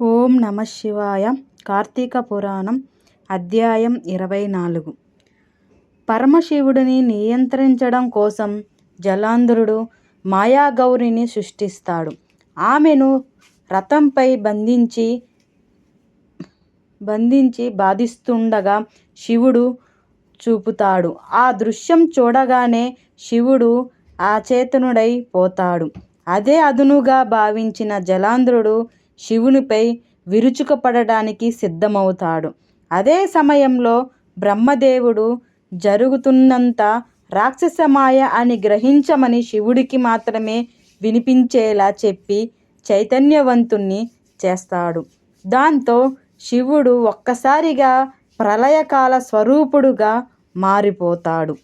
ఓం నమ శివాయ. కార్తీక పురాణం అధ్యాయం ఇరవై నాలుగు. పరమశివుడిని నియంత్రించడం కోసం జలాంధ్రుడు మాయాగౌరిని సృష్టిస్తాడు. ఆమెను రథంపై బంధించి బంధించి బాధిస్తుండగా శివుడు చూపుతాడు. ఆ దృశ్యం చూడగానే శివుడు అచేతనుడై పోతాడు. అదే అదునుగా భావించిన జలాంధ్రుడు శివునిపై విరుచుకపడడానికి సిద్ధమవుతాడు. అదే సమయంలో బ్రహ్మదేవుడు జరుగుతున్నంత రాక్షసమాయ అని గ్రహించమని శివుడికి మాత్రమే వినిపించేలా చెప్పి చైతన్యవంతుణ్ణి చేస్తాడు. దాంతో శివుడు ఒక్కసారిగా ప్రళయకాల స్వరూపుడుగా మారిపోతాడు.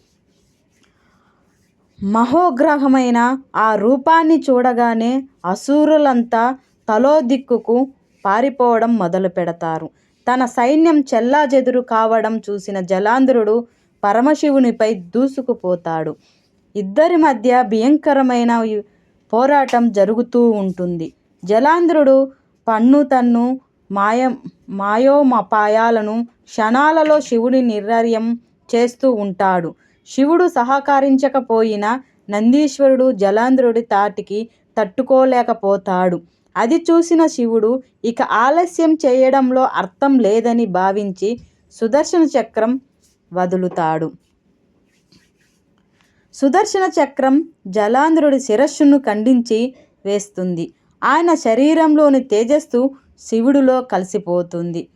మహోగ్రహమైన ఆ రూపాన్ని చూడగానే అసురులంతా తలో దిక్కుకు పారిపోవడం మొదలు పెడతారు. తన సైన్యం చెల్లాచెదురు కావడం చూసిన జలాంధ్రుడు పరమశివునిపై దూసుకుపోతాడు. ఇద్దరి మధ్య భయంకరమైన పోరాటం జరుగుతూ ఉంటుంది. జలాంధ్రుడు పన్ను తన్ను మాయ మాయోమపాయాలను క్షణాలలో శివుడి నిర్ణయం చేస్తూ ఉంటాడు. శివుడు సహకరించకపోయినా నందీశ్వరుడు జలాంధ్రుడి తాటికి తట్టుకోలేకపోతాడు. అది చూసిన శివుడు ఇక ఆలస్యం చేయడంలో అర్థం లేదని భావించి సుదర్శన చక్రం వదులుతాడు. సుదర్శన చక్రం జలాంధ్రుడి శిరస్సును ఖండించి వేస్తుంది. ఆయన శరీరంలోని తేజస్సు శివుడిలో కలిసిపోతుంది.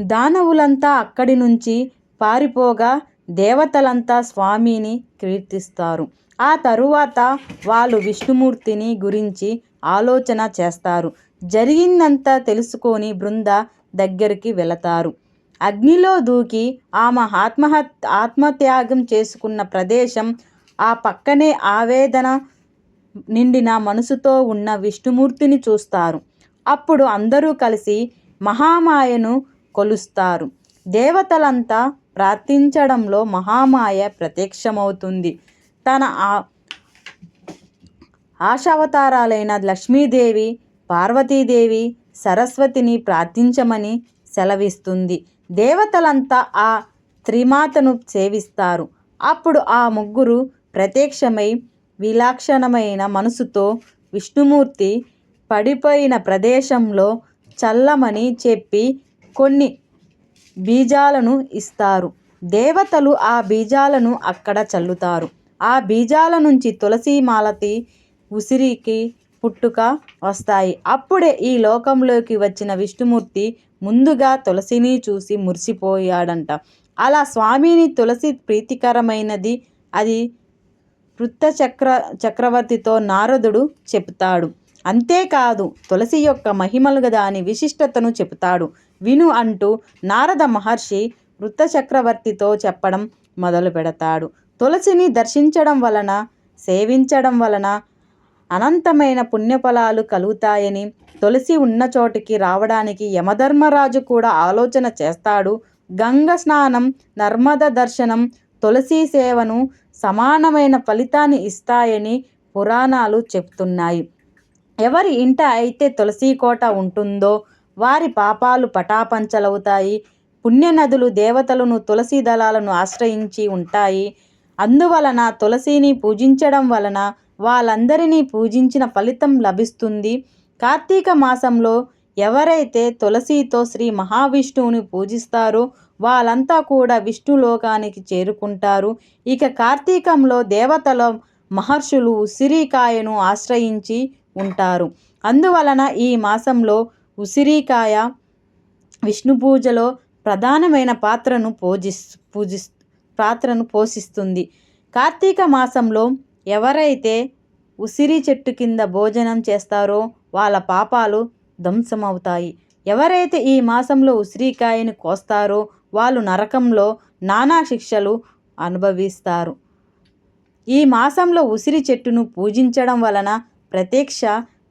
దానవులంతా అక్కడి నుంచి పారిపోగా దేవతలంతా స్వామిని కీర్తిస్తారు. ఆ తరువాత వాళ్ళు విష్ణుమూర్తిని గురించి ఆలోచన చేస్తారు. జరిగిందంతా తెలుసుకొని బృంద దగ్గరికి వెళతారు. అగ్నిలో దూకి ఆమె ఆత్మహత్ ఆత్మత్యాగం చేసుకున్న ప్రదేశం ఆ పక్కనే ఆవేదన నిండిన మనసుతో ఉన్న విష్ణుమూర్తిని చూస్తారు. అప్పుడు అందరూ కలిసి మహామాయను కొలుస్తారు. దేవతలంతా ప్రార్థించడంలో మహామాయ ప్రత్యక్షమవుతుంది. తన ఆ ఆశావతారాలైన లక్ష్మీదేవి పార్వతీదేవి సరస్వతిని ప్రార్థించమని సెలవిస్తుంది. దేవతలంతా ఆ త్రిమాతను సేవిస్తారు. అప్పుడు ఆ ముగ్గురు ప్రత్యక్షమై విలక్షణమైన మనసుతో విష్ణుమూర్తి పడిపోయిన ప్రదేశంలో చల్లమని చెప్పి కొన్ని బీజాలను ఇస్తారు. దేవతలు ఆ బీజాలను అక్కడ చల్లుతారు. ఆ బీజాల నుంచి తులసి మాలతి ఉసిరికి పుట్టుక వస్తాయి. అప్పుడే ఈ లోకంలోకి వచ్చిన విష్ణుమూర్తి ముందుగా తులసిని చూసి మురిసిపోయాడంట. అలా స్వామిని తులసి ప్రీతికరమైనది అది వృత్త చక్ర చక్రవర్తితో నారదుడు చెప్తాడు అంతేకాదు తులసి యొక్క మహిమలు దాని విశిష్టతను చెబుతాడు. విను అంటూ నారద మహర్షి వృత్త చక్రవర్తితో చెప్పడం మొదలు పెడతాడు తులసిని దర్శించడం వలన సేవించడం వలన అనంతమైన పుణ్యఫలాలు కలుగుతాయని తులసి ఉన్న చోటికి రావడానికి యమధర్మరాజు కూడా ఆలోచన చేస్తాడు. గంగ స్నానం నర్మద దర్శనం తులసి సేవను సమానమైన ఫలితాన్ని ఇస్తాయని పురాణాలు చెప్తున్నాయి. ఎవరి ఇంట అయితే తులసి కోట ఉంటుందో వారి పాపాలు పటాపంచలవుతాయి. పుణ్యనదులు దేవతలను తులసి దళాలను ఆశ్రయించి ఉంటాయి. అందువలన తులసిని పూజించడం వలన వాళ్ళందరినీ పూజించిన ఫలితం లభిస్తుంది. కార్తీక మాసంలో ఎవరైతే తులసితో శ్రీ మహావిష్ణువుని పూజిస్తారో వాళ్ళంతా కూడా విష్ణులోకానికి చేరుకుంటారు. ఇక కార్తీకంలో దేవతల మహర్షులు ఉసిరికాయను ఆశ్రయించి ఉంటారు. అందువలన ఈ మాసంలో ఉసిరికాయ విష్ణు పూజలో ప్రధానమైన పాత్రను పూజిస్ పూజిస్ పాత్రను పోషిస్తుంది. కార్తీక మాసంలో ఎవరైతే ఉసిరి చెట్టు కింద భోజనం చేస్తారో వాళ్ళ పాపాలు ధ్వంసమవుతాయి. ఎవరైతే ఈ మాసంలో ఉసిరికాయని కోస్తారో వాళ్ళు నరకంలో నానా శిక్షలు అనుభవిస్తారు. ఈ మాసంలో ఉసిరి చెట్టును పూజించడం వలన ప్రత్యక్ష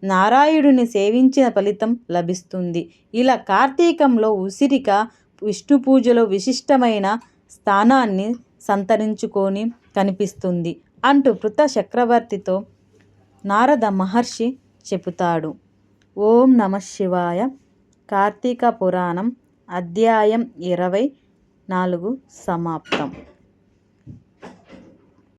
నారాయుడిని సేవించిన ఫలితం లభిస్తుంది. ఇలా కార్తీకంలో ఉసిరిక విష్ణు పూజలో విశిష్టమైన స్థానాన్ని సంతరించుకొని కనిపిస్తుంది. అంటూ పృత చక్రవర్తితో నారద మహర్షి చెబుతాడు. ఓం నమ శివాయ. కార్తీక పురాణం అధ్యాయం ఇరవై నాలుగు సమాప్తం.